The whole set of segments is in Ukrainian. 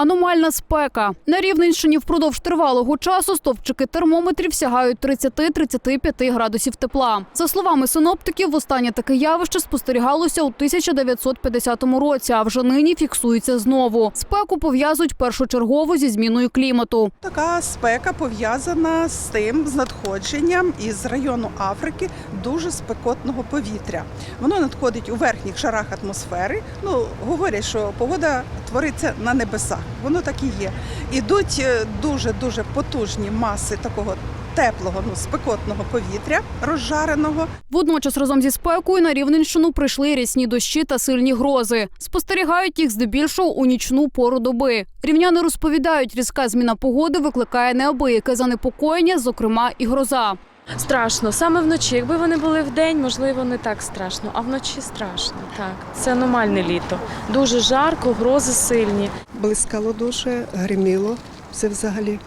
Аномальна спека на Рівненщині впродовж тривалого часу стовпчики термометрів сягають 30-35 градусів тепла. За словами синоптиків, востаннє таке явище спостерігалося у 1950 році, а вже нині фіксується знову. Спеку пов'язують першочергово зі зміною клімату. Така спека пов'язана з тим, з надходженням із району Африки дуже спекотного повітря. Воно надходить у верхніх шарах атмосфери. Ну говорять, що погода твориться на небесах. Воно так і є. Ідуть дуже дуже потужні маси такого теплого, ну спекотного повітря, розжареного. Водночас разом зі спекою на Рівненщину прийшли рясні дощі та сильні грози. Спостерігають їх здебільшого у нічну пору доби. Рівняни розповідають, різка зміна погоди викликає неабияке занепокоєння, зокрема і гроза. Страшно. Саме вночі. Якби вони були вдень, можливо, не так страшно. А вночі страшно. Так, це аномальне літо. Дуже жарко, грози сильні. блискало дуже, гриміло. Це взагалі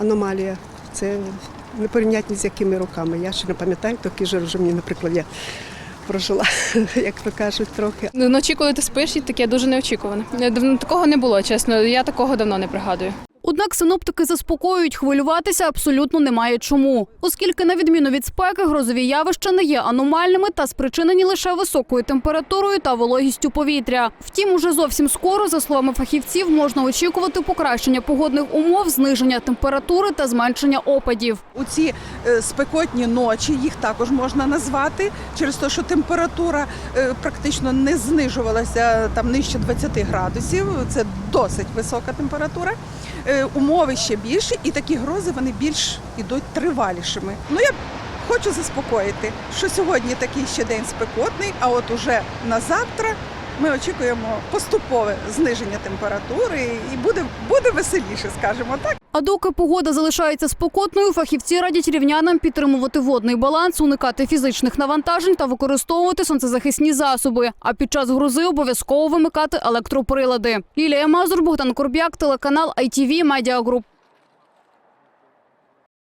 аномалія. Це непорівнятні з якими роками. Я ще не пам'ятаю, такі ж режимні, наприклад, я прожила, як то кажуть, трохи. Ну, Вночі, коли ти спиш, і таке дуже неочікуване. Е, Такого не було, чесно. Я такого давно не пригадую. Однак синоптики заспокоюють, хвилюватися абсолютно немає чому, оскільки, на відміну від спеки, грозові явища не є аномальними та спричинені лише високою температурою та вологістю повітря. Втім, уже зовсім скоро, за словами фахівців, можна очікувати покращення погодних умов, зниження температури та зменшення опадів. У ці е, спекотні ночі їх також можна назвати через те, що температура е, практично не знижувалася там нижче 20 градусів. Це досить висока температура. Умови ще більші, і такі грози вони більш ідуть тривалішими. Ну я хочу заспокоїти, що сьогодні такий ще день спекотний, а от уже на завтра. Ми очікуємо поступове зниження температури і буде, буде веселіше, скажімо так. А доки погода залишається спокотною, фахівці радять рівнянам підтримувати водний баланс, уникати фізичних навантажень та використовувати сонцезахисні засоби. А під час грози обов'язково вимикати електроприлади. Лілія Мазур, Богдан Корбяк, телеканал ITV Media.